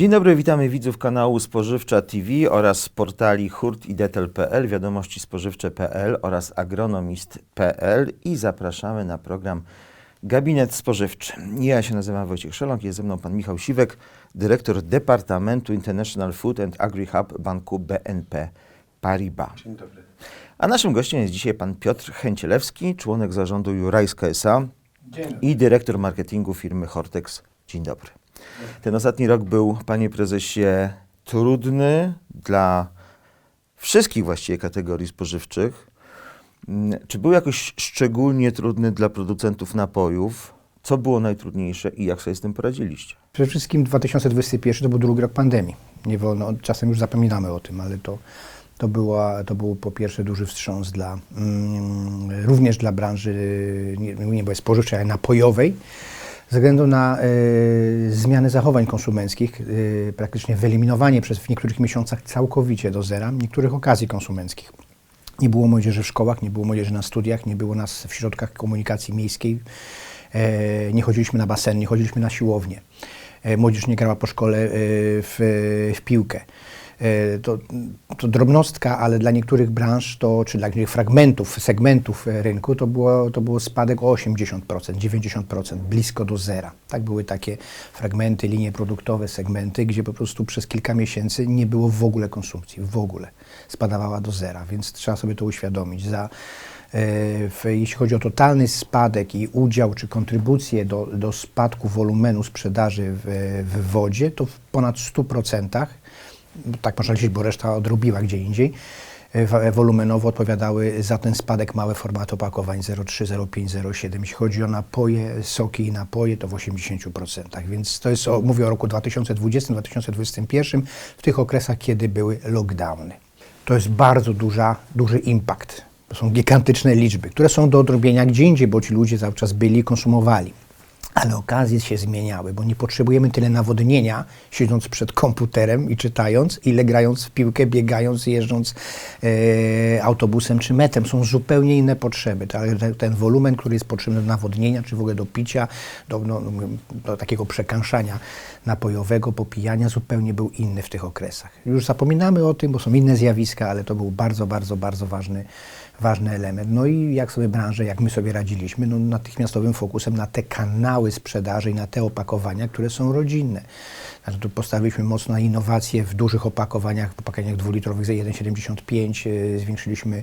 Dzień dobry, witamy widzów kanału Spożywcza TV oraz portali hurt i detel.pl, wiadomości spożywcze.pl oraz agronomist.pl i zapraszamy na program Gabinet Spożywczy. Ja się nazywam Wojciech Szeląg, jest ze mną pan Michał Siwek, dyrektor Departamentu International Food and Agri Hub Banku BNP Paribas. Dzień dobry. A naszym gościem jest dzisiaj pan Piotr Chęcielewski, członek zarządu Jurajska S.A. I dyrektor marketingu firmy Hortex. Dzień dobry. Ten ostatni rok był, panie prezesie, trudny dla wszystkich właściwie kategorii spożywczych. Mm, Czy był jakoś szczególnie trudny dla producentów napojów? Co było najtrudniejsze i jak sobie z tym poradziliście? Przede wszystkim 2021 to był drugi rok pandemii. Nie wolno, czasem już zapominamy o tym, ale to, to, była, to był po pierwsze duży wstrząs dla, mm, również dla branży, nie, nie spożywczej, ale napojowej, ze względu na e, zmiany zachowań konsumenckich, e, praktycznie wyeliminowanie przez w niektórych miesiącach całkowicie do zera niektórych okazji konsumenckich. Nie było młodzieży w szkołach, nie było młodzieży na studiach, nie było nas w środkach komunikacji miejskiej, e, nie chodziliśmy na basen, nie chodziliśmy na siłownię. Młodzież nie grała po szkole w, w piłkę. E, To, to drobnostka, ale dla niektórych branż, to, czy dla niektórych fragmentów, segmentów e, rynku, to było, to było spadek o 80%, 90%, blisko do zera. Tak były takie fragmenty, linie produktowe, segmenty, gdzie po prostu przez kilka miesięcy nie było w ogóle konsumpcji, w ogóle. Spadawała do zera, więc trzeba sobie to uświadomić. Za, e, w, jeśli chodzi o totalny spadek i udział czy kontrybucję do, do spadku wolumenu sprzedaży w, w wodzie, to w ponad 100%, tak można liczyć, bo reszta odrobiła gdzie indziej, e, wa- wolumenowo odpowiadały za ten spadek małe formaty opakowań 0,3, 0,5, 0,7. Jeśli chodzi o napoje, soki i napoje, to w 80%. Więc to jest, o, mówię o roku 2020-2021, w tych okresach, kiedy były lockdowny. To jest bardzo duża, duży impact. To są gigantyczne liczby, które są do odrobienia gdzie indziej, bo ci ludzie cały czas byli konsumowali. Ale okazje się zmieniały, bo nie potrzebujemy tyle nawodnienia, siedząc przed komputerem i czytając, ile grając w piłkę, biegając, jeżdżąc e, autobusem czy metrem. Są zupełnie inne potrzeby. Ta- te- Ten wolumen, który jest potrzebny do nawodnienia, czy w ogóle do picia, do, no, no, do takiego przekąszania napojowego, popijania, zupełnie był inny w tych okresach. Już zapominamy o tym, bo są inne zjawiska, ale to był bardzo, bardzo, bardzo ważny ważny element. No i jak sobie branże, jak my sobie radziliśmy, no natychmiastowym fokusem na te kanały sprzedaży i na te opakowania, które są rodzinne. Znaczy, tu postawiliśmy mocno na innowacje w dużych opakowaniach, opakowaniach dwulitrowych za 1,75, e, zwiększyliśmy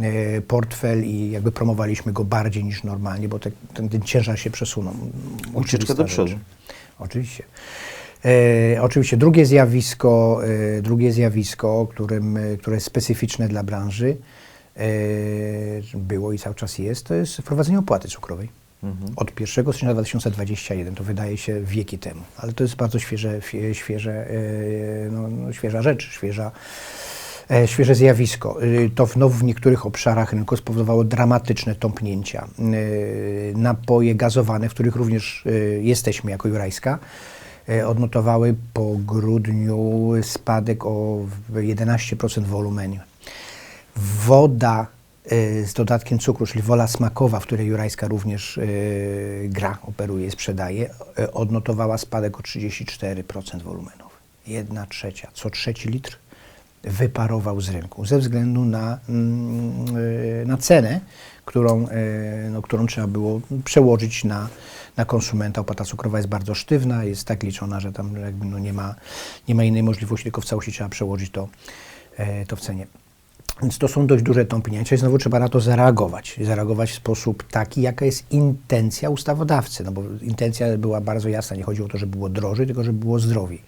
e, portfel i jakby promowaliśmy go bardziej niż normalnie, bo te, ten, ten ciężar się przesunął. Ucieczka do przodu. Oczywiście. E, oczywiście drugie zjawisko, e, drugie zjawisko, którym, e, które jest specyficzne dla branży, e, było i cały czas jest, to jest wprowadzenie opłaty cukrowej. Od 1 stycznia 2021, to wydaje się wieki temu, ale to jest bardzo świeże, świeże, e, no, no, świeża rzecz, świeża, e, świeże zjawisko. Y, To w, no, w niektórych obszarach rynku spowodowało dramatyczne tąpnięcia. Napoje gazowane, w których również jesteśmy jako Jurajska, odnotowały po grudniu spadek o 11% wolumenu. Woda z dodatkiem cukru, czyli wola smakowa, w której Jurajska również y, gra, operuje sprzedaje, y, odnotowała spadek o 34% wolumenowy. Jedna trzecia, co trzeci litr wyparował z rynku ze względu na, mm, y, na cenę, którą, y, no, którą trzeba było przełożyć na, na konsumenta. Opłata cukrowa jest bardzo sztywna, jest tak liczona, że tam jakby no nie, ma, nie ma innej możliwości, tylko w całości trzeba przełożyć to, to w cenie. Więc to są dość duże tąpnięcia i znowu trzeba na to zareagować. Zareagować w sposób taki, jaka jest intencja ustawodawcy. No bo intencja była bardzo jasna. Nie chodziło o to, żeby było drożej, tylko żeby było zdrowiej.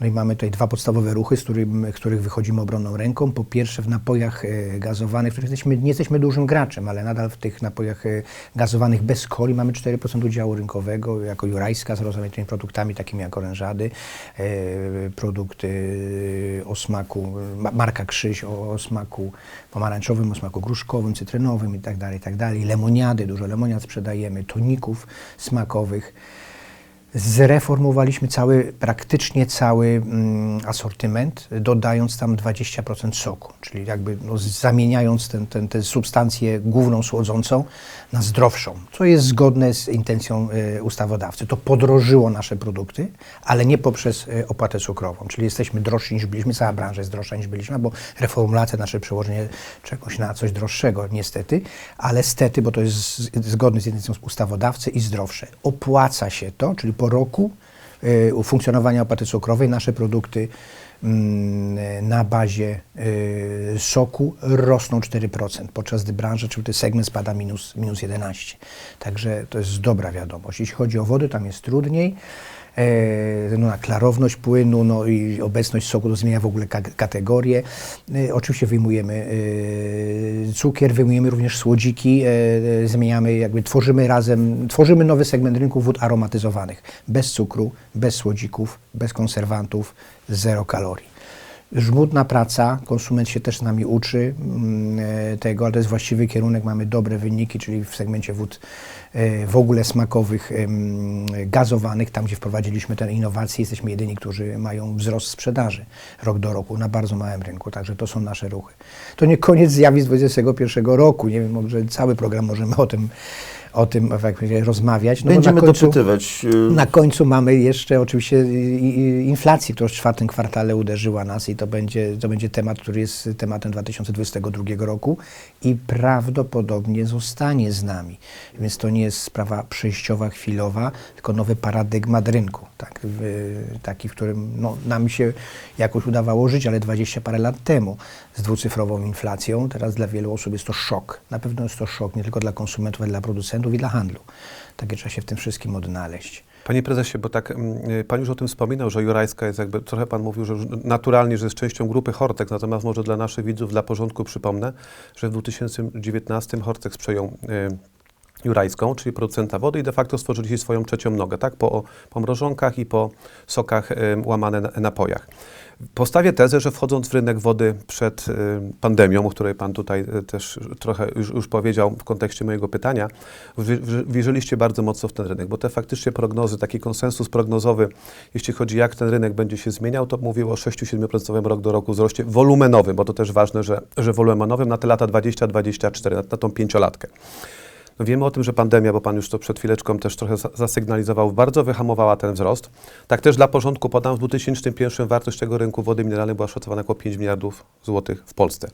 No i mamy tutaj dwa podstawowe ruchy, z, którym, z których wychodzimy obronną ręką. Po pierwsze w napojach e, gazowanych, w których jesteśmy, nie jesteśmy dużym graczem, ale nadal w tych napojach e, gazowanych bez coli mamy 4% udziału rynkowego, jako Jurajska z rozmaitými produktami takimi jak orężady, e, produkty o smaku, ma- marka Krzyś o, o smaku pomarańczowym, o smaku gruszkowym, cytrynowym i tak dalej, i tak. Lemoniady, dużo lemoniad sprzedajemy, toników smakowych. Zreformowaliśmy cały, praktycznie cały mm, asortyment, dodając tam 20% soku, czyli jakby no, zamieniając ten, ten, tę substancję główną słodzącą na zdrowszą, co jest zgodne z intencją e, ustawodawcy. To podrożyło nasze produkty, ale nie poprzez e, opłatę cukrową, czyli jesteśmy drożsi niż byliśmy, cała branża jest droższa niż byliśmy, bo reformulacja, nasze przełożenie czegoś na coś droższego niestety, ale stety, bo to jest z- zgodne z intencją ustawodawcy i zdrowsze. Opłaca się to, czyli po roku y, funkcjonowania opłaty cukrowej nasze produkty mm, na bazie y, soku rosną 4%, podczas gdy branża, czyli ten segment spada minus, minus 11%. Także to jest dobra wiadomość. Jeśli chodzi o wodę, tam jest trudniej. E, no, na klarowność płynu no i obecność soku to zmienia w ogóle ka- kategorię. E, oczywiście wyjmujemy e, cukier, wyjmujemy również słodziki, zmieniamy, jakby tworzymy razem, tworzymy nowy segment rynku wód aromatyzowanych. Bez cukru, bez słodzików, bez konserwantów, zero kalorii. Żmudna praca, konsument się też z nami uczy mm, e, tego, ale to jest właściwy kierunek, mamy dobre wyniki, czyli w segmencie wód e, w ogóle smakowych, gazowanych, tam gdzie wprowadziliśmy te innowacje, jesteśmy jedyni, którzy mają wzrost sprzedaży rok do roku na bardzo małym rynku, także to są nasze ruchy. To nie koniec zjawisk 2021 roku, nie wiem, może cały program możemy o tym, o tym jak rozmawiać. No Będziemy na końcu, dopytywać. y, na końcu mamy jeszcze oczywiście inflację, która w czwartym kwartale uderzyła nas i to będzie, to będzie temat, który jest tematem 2022 roku i prawdopodobnie zostanie z nami. Więc to nie jest sprawa przejściowa, chwilowa, tylko nowy paradygmat rynku, tak, taki, w którym no, nam się jakoś udawało żyć, ale 20 parę lat temu z dwucyfrową inflacją. Teraz dla wielu osób jest to szok. Na pewno jest to szok nie tylko dla konsumentów, ale dla producentów i dla handlu. Takie trzeba się w tym wszystkim odnaleźć. Panie prezesie, bo tak mm, y, pan już o tym wspominał, że Jurajska jest jakby, trochę pan mówił, że naturalnie, że jest częścią grupy Hortex, natomiast może dla naszych widzów, dla porządku przypomnę, że w 2019 Hortex przejął Jurajską, czyli producenta wody i de facto stworzyli swoją trzecią nogę, tak, po, po mrożonkach i po sokach y, łamane na, napojach. Postawię tezę, że wchodząc w rynek wody przed y, pandemią, o której Pan tutaj y, też trochę już, już powiedział w kontekście mojego pytania, wierzyliście bardzo mocno w ten rynek, bo te faktycznie prognozy, taki konsensus prognozowy, jeśli chodzi jak ten rynek będzie się zmieniał, to mówił o 6-7% rok do roku wzroście wolumenowym, bo to też ważne, że, że wolumenowym na te lata 20-24, na, na tą pięciolatkę. No wiemy o tym, że pandemia, bo Pan już to przed chwileczką też trochę za- zasygnalizował, bardzo wyhamowała ten wzrost. Tak też dla porządku podam, w 2001 wartość tego rynku wody mineralnej była szacowana około 5 miliardów złotych w Polsce.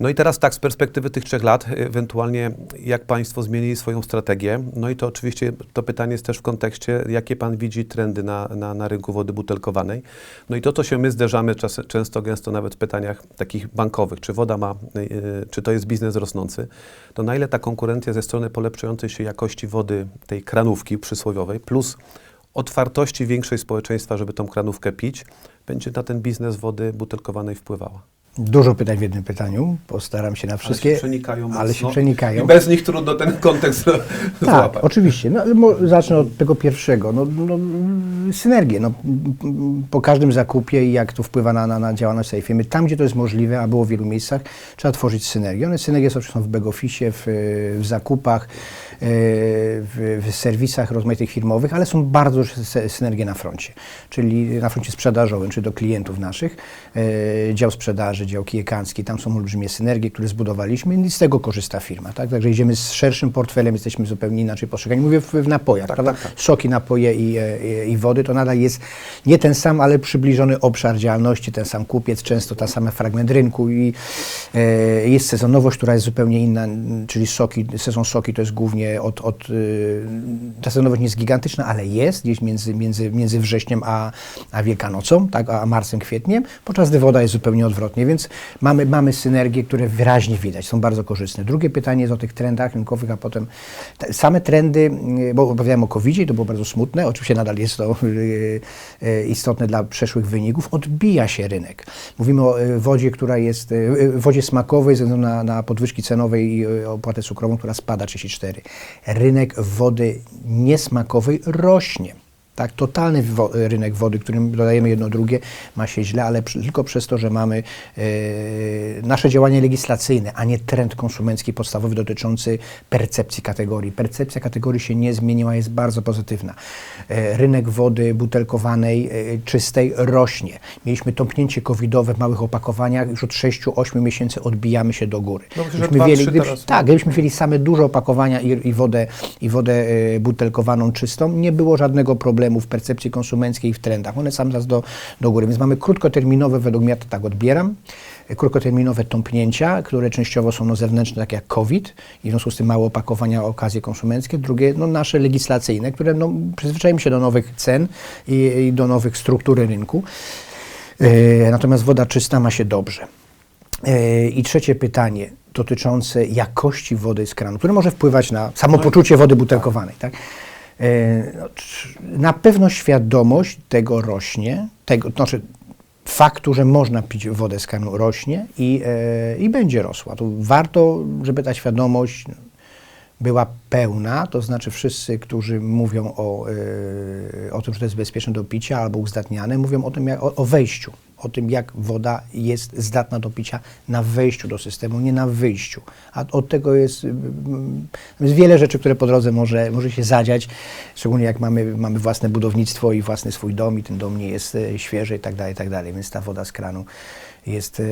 No i teraz tak, z perspektywy tych trzech lat, ewentualnie jak Państwo zmienili swoją strategię, no i to oczywiście to pytanie jest też w kontekście, jakie Pan widzi trendy na, na, na rynku wody butelkowanej. No i to, co się my zderzamy czas, często, gęsto nawet w pytaniach takich bankowych, czy woda ma, y, czy to jest biznes rosnący, to na ile ta konkurencja ze strony polepszającej się jakości wody, tej kranówki przysłowiowej, plus otwartości większej społeczeństwa, żeby tą kranówkę pić, będzie na ten biznes wody butelkowanej wpływała. Dużo pytań w jednym pytaniu. Postaram się na wszystkie. ale się przenikają ale się przenikają. I bez nich trudno ten kontekst Tak, złapać. oczywiście. No, ale zacznę od tego pierwszego. No, no, synergię. No, po każdym zakupie i jak to wpływa na, na, na działalność tej firmy. Tam, gdzie to jest możliwe, a było w wielu miejscach, trzeba tworzyć synergię. One synergie są, są w back-office, w, w zakupach, e, w, w serwisach rozmaitych firmowych, ale są bardzo synergie na froncie. Czyli na froncie sprzedażowym, czy do klientów naszych, e, dział sprzedaży, dział kijekancki, tam są olbrzymie synergie, które zbudowaliśmy i z tego korzysta firma. Tak? Także idziemy z szerszym portfelem, jesteśmy zupełnie inaczej postrzegani. Mówię w, w napojach, prawda? Soki, napoje i, e, i wody to nadal jest nie ten sam, ale przybliżony obszar działalności, ten sam kupiec, często ten sam fragment rynku i e, jest sezonowość, która jest zupełnie inna, czyli soki, sezon soki to jest głównie od, od e, ta sezonowość nie jest gigantyczna, ale jest gdzieś między, między, między wrześniem a, a Wielkanocą, tak, a marcem, kwietniem, podczas gdy woda jest zupełnie odwrotnie, więc mamy, mamy synergie, które wyraźnie widać, są bardzo korzystne. Drugie pytanie jest o tych trendach rynkowych, a potem te, same trendy, y, bo opowiadałem o covid to było bardzo smutne, oczywiście nadal jest to y, y, istotne dla przeszłych wyników, odbija się rynek. Mówimy o wodzie, która jest, wodzie smakowej ze względu na, na podwyżki cenowej i opłatę cukrową, która spada 34. Rynek wody niesmakowej rośnie. Tak, totalny wo- rynek wody, którym dodajemy jedno drugie, ma się źle, ale przy, tylko przez to, że mamy e, nasze działanie legislacyjne, a nie trend konsumencki podstawowy dotyczący percepcji kategorii. Percepcja kategorii się nie zmieniła, jest bardzo pozytywna. E, rynek wody butelkowanej, e, czystej rośnie. Mieliśmy tąpnięcie covidowe w małych opakowaniach, już od 6-8 miesięcy odbijamy się do góry. No Gdybyśmy mieli- tak, gdybyśmy mieli same duże opakowania i, i, wodę, i wodę e, butelkowaną czystą, nie było żadnego problemu w percepcji konsumenckiej i w trendach. One same raz do, do góry. Więc mamy krótkoterminowe, według mnie to tak odbieram, e, krótkoterminowe tąpnięcia, które częściowo są no, zewnętrzne, tak jak COVID, i w związku z tym małe opakowania, okazje konsumenckie. Drugie, no, nasze legislacyjne, które no, przyzwyczajimy się do nowych cen i, i do nowych struktury rynku. E, natomiast woda czysta ma się dobrze. E, I trzecie pytanie dotyczące jakości wody z kranu, które może wpływać na samopoczucie wody butelkowanej. Tak? E, Na pewno świadomość tego rośnie, tego, znaczy faktu, że można pić wodę z kranu rośnie i, e, i będzie rosła. To warto, żeby ta świadomość była pełna, to znaczy wszyscy, którzy mówią o, e, o tym, że to jest bezpieczne do picia albo uzdatniane, mówią o tym, jak, o, o wejściu, o tym, jak woda jest zdatna do picia na wejściu do systemu, nie na wyjściu. A od tego jest, mm, jest wiele rzeczy, które po drodze może, może się zadziać, szczególnie jak mamy, mamy własne budownictwo i własny swój dom i ten dom nie jest e, świeży i tak dalej, tak dalej, więc ta woda z kranu jest e,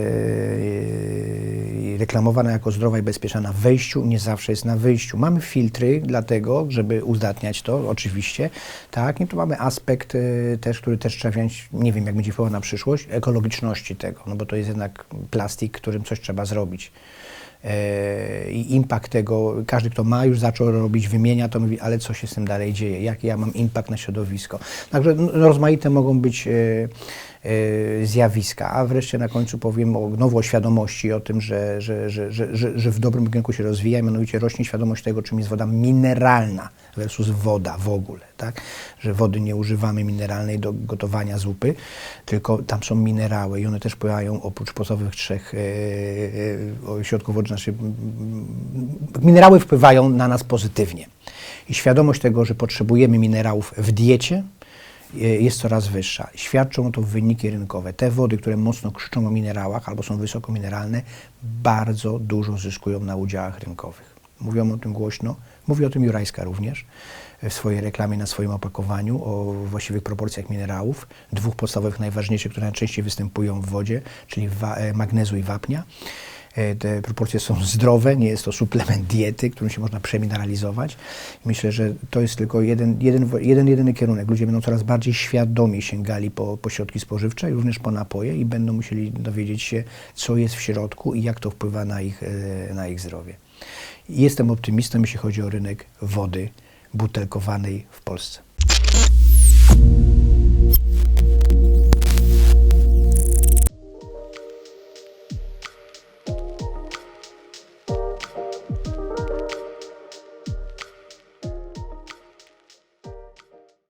reklamowana jako zdrowa i bezpieczna na wejściu, nie zawsze jest na wyjściu. Mamy filtry dlatego, żeby uzdatniać to, oczywiście, tak, i tu mamy aspekt e, też, który też trzeba wziąć, nie wiem jak będzie wpływał na przyszłość, ekologiczności tego, no bo to jest jednak plastik, którym coś trzeba zrobić. E, I impact tego, każdy kto ma już zaczął robić, wymienia to, mówi, ale co się z tym dalej dzieje, jaki ja mam impact na środowisko. Także no, rozmaite mogą być zjawiska, a wreszcie na końcu powiem o, znowu o świadomości, o tym, że, że, że, że, że, w dobrym kierunku się rozwija, mianowicie rośnie świadomość tego, czym jest woda mineralna versus woda w ogóle, tak? Że wody nie używamy mineralnej do gotowania zupy, tylko tam są minerały i one też wpływają oprócz podstawowych trzech e, środków wody, znaczy minerały wpływają na nas pozytywnie. I świadomość tego, że potrzebujemy minerałów w diecie, jest coraz wyższa. Świadczą o to wyniki rynkowe. Te wody, które mocno krzyczą o minerałach albo są wysoko mineralne, bardzo dużo zyskują na udziałach rynkowych. Mówią o tym głośno, mówi o tym Jurajska również w swojej reklamie, na swoim opakowaniu o właściwych proporcjach minerałów, dwóch podstawowych najważniejszych, które najczęściej występują w wodzie, czyli e, magnezu i wapnia. E, Te proporcje są zdrowe, nie jest to suplement diety, którym się można przemineralizować. Myślę, że to jest tylko jeden, jeden, jeden jedyny kierunek. Ludzie będą coraz bardziej świadomie sięgali po, po środki spożywcze, również po napoje i będą musieli dowiedzieć się, co jest w środku i jak to wpływa na ich, e, na ich zdrowie. Jestem optymistą, jeśli chodzi o rynek wody butelkowanej w Polsce.